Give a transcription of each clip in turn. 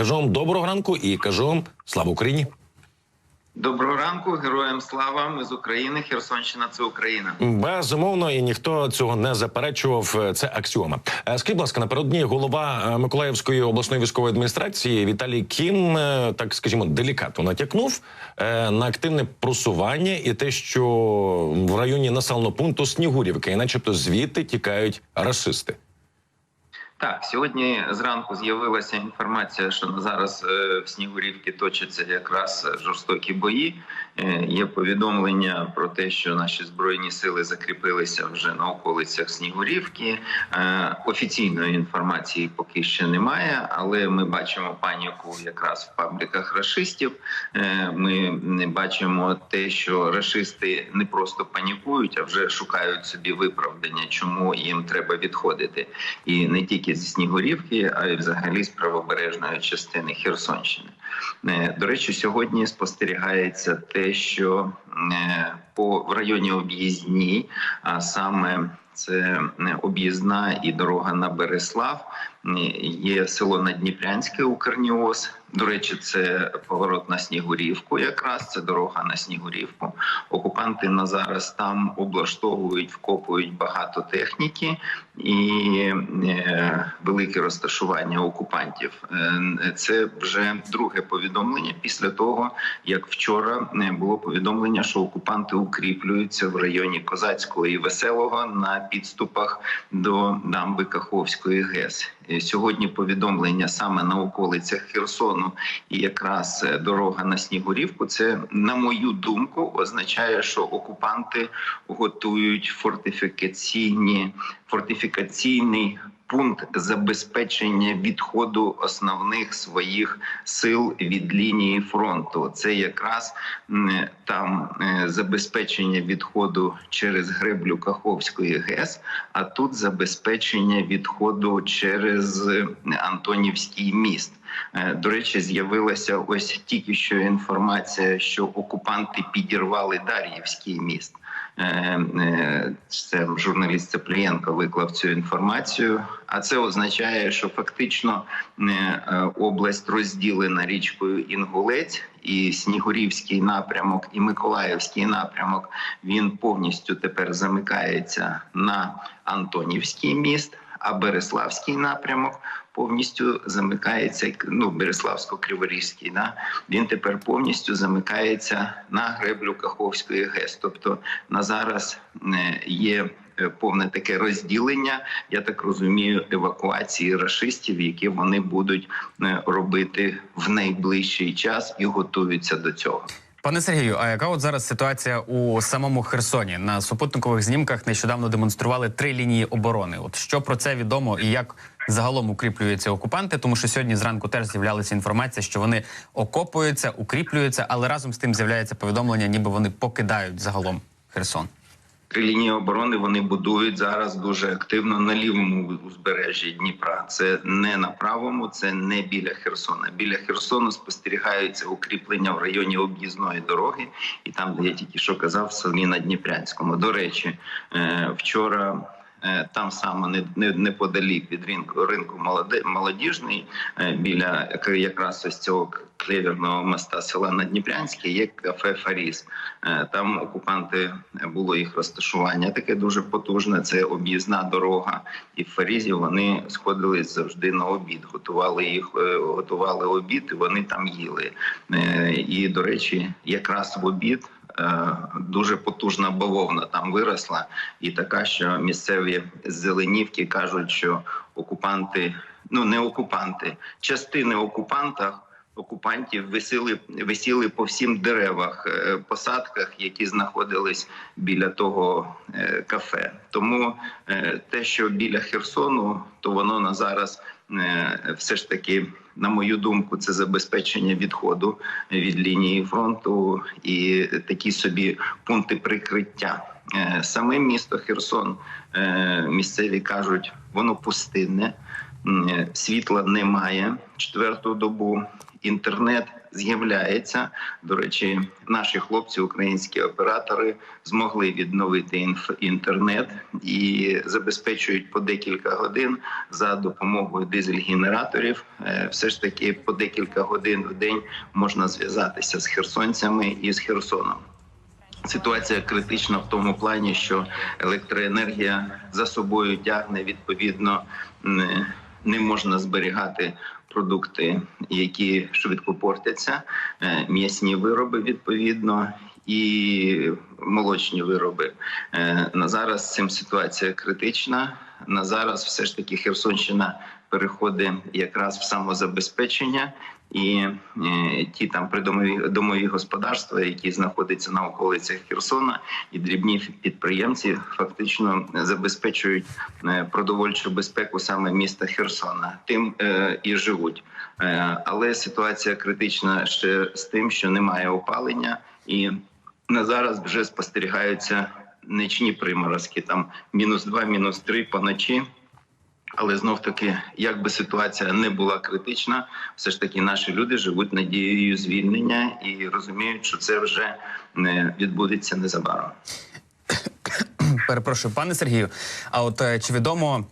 Кажу вам доброго ранку і кажу вам слава Україні. Доброго ранку, героям слава! Ми з України. Херсонщина це Україна. Безумовно, і ніхто цього не заперечував. Це аксіома. Е, Скажіть, будь ласка, напередодні голова е, Миколаївської обласної військової адміністрації Віталій Кім, е, так скажімо, делікатно натякнув на активне просування і те, що в районі населеного пункту Снігурівки, і начебто звідти тікають расисти. Так, сьогодні зранку з'явилася інформація, що зараз е, в Снігурівці точаться якраз жорстокі бої. Е, Є повідомлення про те, що наші збройні сили закріпилися вже на околицях Снігурівки. Е, Офіційної інформації поки ще немає, але ми бачимо паніку якраз в пабліках рашистів. Е, Ми не бачимо те, що рашисти не просто панікують, а вже шукають собі виправдання, чому їм треба відходити, і не тільки зі Снігурівки, а й взагалі з правобережної частини Херсонщини. До речі, сьогодні спостерігається те, що е, по в районі об'їзні, а саме це е, об'їзна і дорога на Береслав. Є село Надніпрянське Укрніоз. До речі, це поворот на Снігурівку. Якраз це дорога на Снігурівку. Окупанти на зараз там облаштовують, вкопують багато техніки і е, велике розташування окупантів. Е, Це вже друге повідомлення після того, як вчора е, було повідомлення, що окупанти укріплюються в районі Козацького і Веселого на підступах до дамби Каховської ГЕС. Е, Сьогодні повідомлення саме на околицях Херсону і якраз е, дорога на Снігурівку. Це, на мою думку, означає, що окупанти готують фортифікаційні фортифікаційний пункт забезпечення відходу основних своїх сил від лінії фронту. Це якраз там е, забезпечення відходу через греблю Каховської ГЕС, а тут забезпечення відходу через е, Антонівський міст. Е, До речі, з'явилася ось тільки що інформація, що окупанти підірвали Дар'ївський міст. Е, е, Це журналіст Цеплієнко виклав цю інформацію. А це означає, що фактично е, область розділена річкою Інгулець. І Снігурівський напрямок, і Миколаївський напрямок він повністю тепер замикається на Антонівський міст, а Береславський напрямок повністю замикається. Ну, Береславсько-Криворізький, да? він тепер повністю замикається на греблю Каховської ГЕС. Тобто на зараз е, є е, повне таке розділення, я так розумію, евакуації рашистів, які вони будуть е, робити в найближчий час і готуються до цього. Пане Сергію, а яка от зараз ситуація у самому Херсоні? На супутникових знімках нещодавно демонстрували три лінії оборони. От що про це відомо і як загалом укріплюються окупанти? Тому що сьогодні зранку теж з'являлася інформація, що вони окопуються, укріплюються, але разом з тим з'являється повідомлення, ніби вони покидають загалом Херсон. Три лінії оборони вони будують зараз дуже активно на лівому узбережжі Дніпра. Це не на правому, це не біля Херсона. Біля Херсону спостерігаються укріплення в районі об'їзної дороги, і там, де я тільки що казав, в селі на Дніпрянському. До речі, е, вчора. Е, Там саме не, не неподалік від ринку ринку молодіжний, е, біля якраз ось цього клеверного моста села Надніпрянське є кафе Фаріс. Е, Там окупанти було їх розташування таке дуже потужне. Це об'їзна дорога. І в Фарізі вони сходились завжди на обід. Готували їх, готували обід, і вони там їли. І до речі, якраз в обід. Е, Дуже потужна бавовна там виросла, і така, що місцеві зеленівки кажуть, що окупанти, ну не окупанти, частини окупанта окупантів висіли, висіли по всім деревах, е, посадках, які знаходились біля того е, кафе. Тому те, що біля Херсону, то воно на зараз все ж таки, на мою думку, це забезпечення відходу від лінії фронту і такі собі пункти прикриття. Е, Саме місто Херсон е, місцеві кажуть, воно пустинне. Світла немає четверту добу. Інтернет з'являється. До речі, наші хлопці, українські оператори, змогли відновити інтернет і забезпечують по декілька годин за допомогою дизель-генераторів. Е, Все ж таки по декілька годин в день можна зв'язатися з херсонцями і з Херсоном. Ситуація критична в тому плані, що електроенергія за собою тягне відповідно не, можна зберігати продукти, які швидко портяться, е, м'ясні вироби відповідно. І молочні вироби Е, на зараз цим ситуація критична. На зараз все ж таки Херсонщина переходить якраз в самозабезпечення, і е, ті там придомові домові господарства, які знаходяться на околицях Херсона, і дрібні підприємці фактично забезпечують е, продовольчу безпеку саме міста Херсона. Тим е, і живуть. Але ситуація критична ще з тим, що немає опалення, і на зараз вже спостерігаються нічні приморозки, там мінус 2, мінус 3 поночі. Але знов таки, як би ситуація не була критична, все ж таки наші люди живуть надією звільнення і розуміють, що це вже не відбудеться незабаром. Перепрошую, пане Сергію. А от е, чи відомо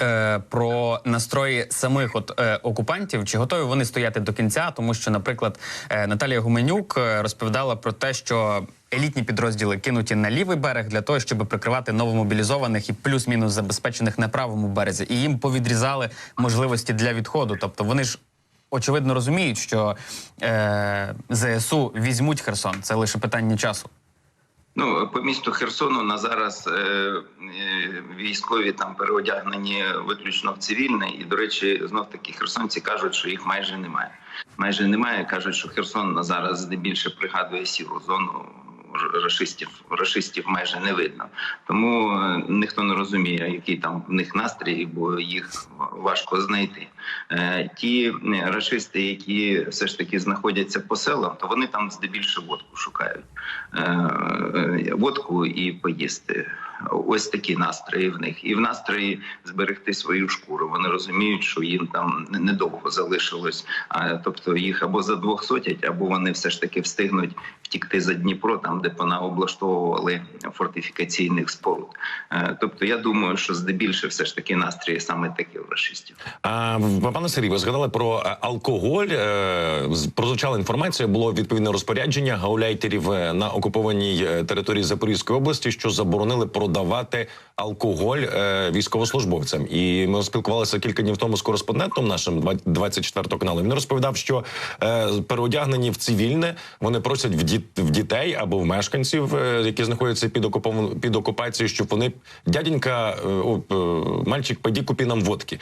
е, про настрої самих от е, окупантів? Чи готові вони стояти до кінця? Тому що, наприклад, е, Наталія Гуменюк е, розповідала про те, що елітні підрозділи кинуті на лівий берег для того, щоб прикривати новомобілізованих і плюс-мінус забезпечених на правому березі, і їм повідрізали можливості для відходу. Тобто вони ж. Очевидно розуміють, що е, ЗСУ візьмуть Херсон. Це лише питання часу. Ну по місту Херсону на зараз е, е, військові там переодягнені виключно в цивільне, і до речі, знов таки херсонці кажуть, що їх майже немає. Майже немає. кажуть, що Херсон на зараз здебільше пригадує сіру зону. Р- Рашистів рашистів майже не видно, тому е, ніхто не розуміє, який там в них настрій, бо їх важко знайти. Е, Ті рашисти, які все ж таки знаходяться по селам, то вони там здебільшого водку шукають Е, водку і поїсти. Ось такі настрої в них, і в настрої зберегти свою шкуру. Вони розуміють, що їм там недовго залишилось. Тобто їх або за двох сотять, або вони все ж таки встигнуть втікти за Дніпро, там де понаоблаштовували фортифікаційних споруд. Е, Тобто, я думаю, що здебільше все ж таки настрої саме такі у рашистів. А пане Сергій, ви згадали про е, алкоголь. Е, Прозвучала інформація. Було відповідне розпорядження гауляйтерів на окупованій території Запорізької області, що заборонили продавати алкоголь військовослужбовцям. І ми спілкувалися кілька днів тому з кореспондентом нашим 24 каналу. Він розповідав, що переодягнені в цивільне вони просять в в дітей або в мешканців, е, які знаходяться під окупом під окупацією, щоб вони дяденька, е, е, мальчик, пойди купі нам водки.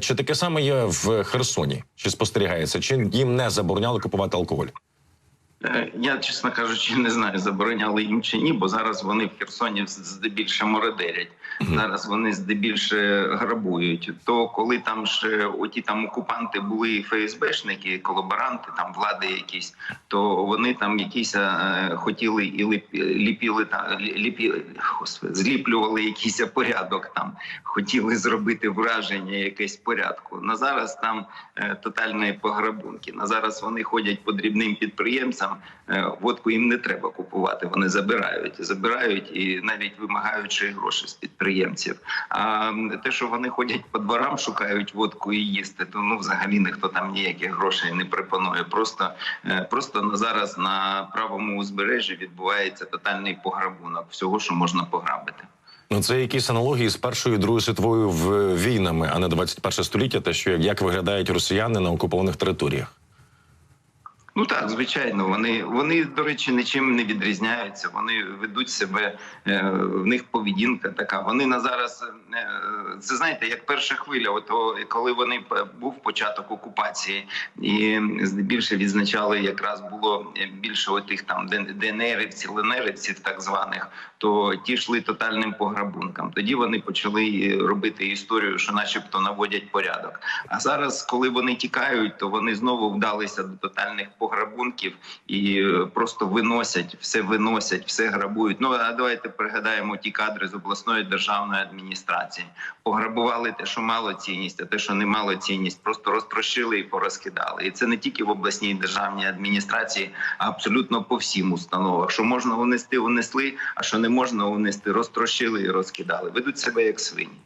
Чи таке саме є в Херсоні? Чи спостерігається? Чи їм не забороняли купувати алкоголь? Е, Я, чесно кажучи, не знаю, забороняли їм чи ні, бо зараз вони в Херсоні здебільше мородерять. Зараз вони здебільше грабують. То коли там ще оті там окупанти були ФСБшники, колаборанти, там влади якісь, то вони там якісь е, хотіли і ліп, ліпіли та ліпіли, господи, зліплювали якийсь порядок там, хотіли зробити враження якесь порядку. На зараз там е, тотальні пограбунки. На зараз вони ходять по дрібним підприємцям. Е, водку їм не треба купувати. Вони забирають, забирають і навіть вимагаючи гроші з підприємців. А те, що вони ходять по дворам, шукають водку і їсти, то ну взагалі ніхто там ніяких грошей не пропонує. Просто е, просто на зараз на правому узбережжі відбувається тотальний пограбунок всього, що можна пограбити. Ну це якісь аналогії з першою і другою світовою війнами, а не 21 століття. Те, що як виглядають росіяни на окупованих територіях. Ну так, звичайно, вони вони, до речі, нічим не відрізняються. Вони ведуть себе е, в них поведінка така. Вони на зараз е, це знаєте, як перша хвиля. Ото коли вони був початок окупації, і здебільше відзначали, якраз було більше отих там ДНРівців, ЛНРівців, так званих, то ті йшли тотальним пограбункам. Тоді вони почали робити історію, що, начебто, наводять порядок. А зараз, коли вони тікають, то вони знову вдалися до тотальних пограбунків і е, просто виносять, все виносять, все грабують. Ну а давайте пригадаємо ті кадри з обласної державної адміністрації. Пограбували те, що мало цінність, а те, що не мало цінність, просто розтрощили і порозкидали. І це не тільки в обласній державній адміністрації, а абсолютно по всім установах. Що можна унести, унесли, а що не можна унести, розтрощили і розкидали. Ведуть себе як свині.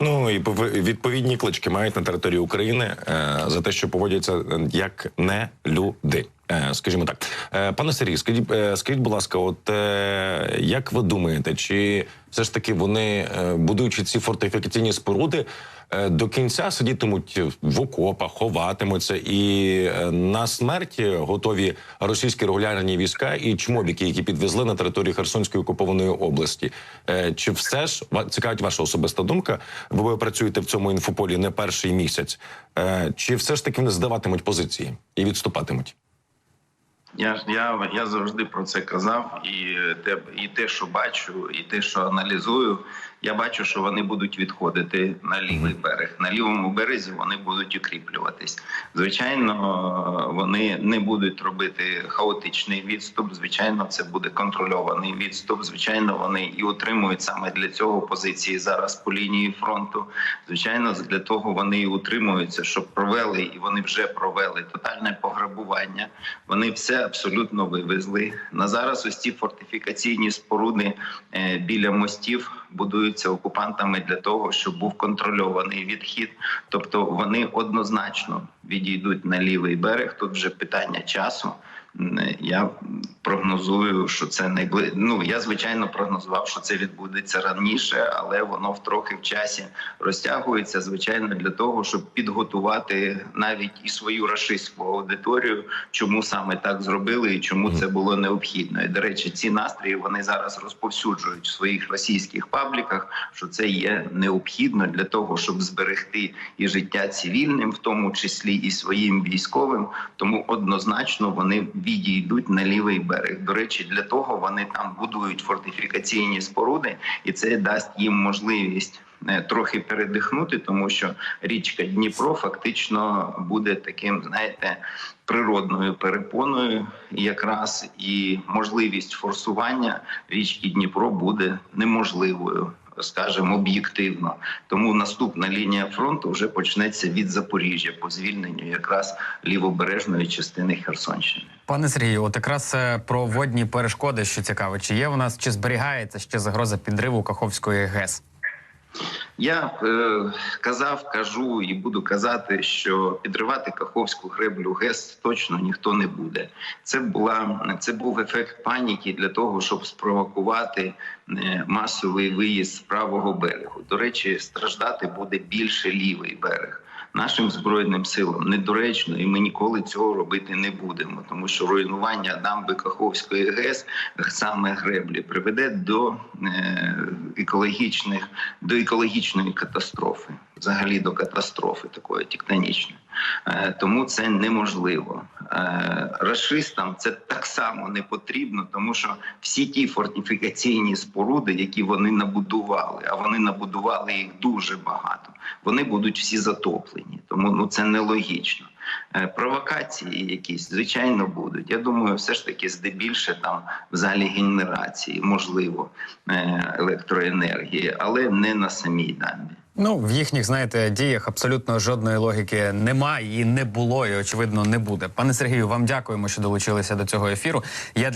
Ну і пов- відповідні клички мають на території України е, за те, що поводяться е, як не люди. Е, скажімо так, е, пане Сергій, скажіть, е, скажіть, будь ласка, от як ви думаєте, чи все ж таки вони, будуючи ці фортифікаційні споруди, до кінця сидітимуть в окопах, ховатимуться і на смерть готові російські регулярні війська і чмобіки, які підвезли на територію Херсонської окупованої області. Чи все ж цікавить ваша особиста думка? Бо ви працюєте в цьому інфополі не перший місяць. Чи все ж таки вони здаватимуть позиції і відступатимуть? Я ж я, я завжди про це казав, і те, і те, що бачу, і те, що аналізую, я бачу, що вони будуть відходити на лівий берег. На лівому березі вони будуть укріплюватись. Звичайно, вони не будуть робити хаотичний відступ. Звичайно, це буде контрольований відступ. Звичайно, вони і утримують саме для цього позиції зараз по лінії фронту. Звичайно, для того вони і утримуються, щоб провели, і вони вже провели тотальне пограбування. Вони все абсолютно вивезли. На зараз ось ці фортифікаційні споруди е, біля мостів будуються окупантами для того, щоб був контрольований відхід. Тобто вони однозначно відійдуть на лівий берег. Тут вже питання часу. Я прогнозую, що це найбли... Ну я звичайно прогнозував, що це відбудеться раніше, але воно втрохи в часі розтягується. Звичайно, для того, щоб підготувати навіть і свою рашистську аудиторію, чому саме так зробили і чому це було необхідно. І до речі, ці настрої вони зараз розповсюджують в своїх російських пабліках, що це є необхідно для того, щоб зберегти і життя цивільним, в тому числі і своїм військовим. Тому однозначно вони відійдуть на лівий берег. До речі, для того вони там будують фортифікаційні споруди, і це дасть їм можливість. е, Трохи передихнути, тому що річка Дніпро фактично буде таким, знаєте, природною перепоною, якраз і можливість форсування річки Дніпро буде неможливою, скажімо, об'єктивно. Тому наступна лінія фронту вже почнеться від Запоріжжя по звільненню якраз лівобережної частини Херсонщини. Пане Сергію, от якраз е, про водні перешкоди, що цікаво, чи є у нас, чи зберігається ще загроза підриву Каховської ГЕС? Я е, казав, кажу і буду казати, що підривати Каховську греблю ГЕС точно ніхто не буде. Це була це був ефект паніки для того, щоб спровокувати е, масовий виїзд з правого берегу. До речі, страждати буде більше лівий берег. Нашим збройним силам недоречно, і ми ніколи цього робити не будемо, тому що руйнування дамби Каховської ГЕС саме греблі приведе до е, екологічних до екологічної катастрофи, взагалі до катастрофи такої тектонічної. Е, тому це неможливо. Е, Рашистам це так само не потрібно, тому що всі ті фортифікаційні споруди, які вони набудували, а вони набудували їх дуже багато, вони будуть всі затоплені. Тому ну це нелогічно. Е, Провокації якісь звичайно будуть. Я думаю, все ж таки здебільше там в залі генерації можливо електроенергії, але не на самій дамбі. Ну в їхніх, знаєте, діях абсолютно жодної логіки немає і не було, і очевидно не буде. Пане Сергію, вам дякуємо, що долучилися до цього ефіру. Я для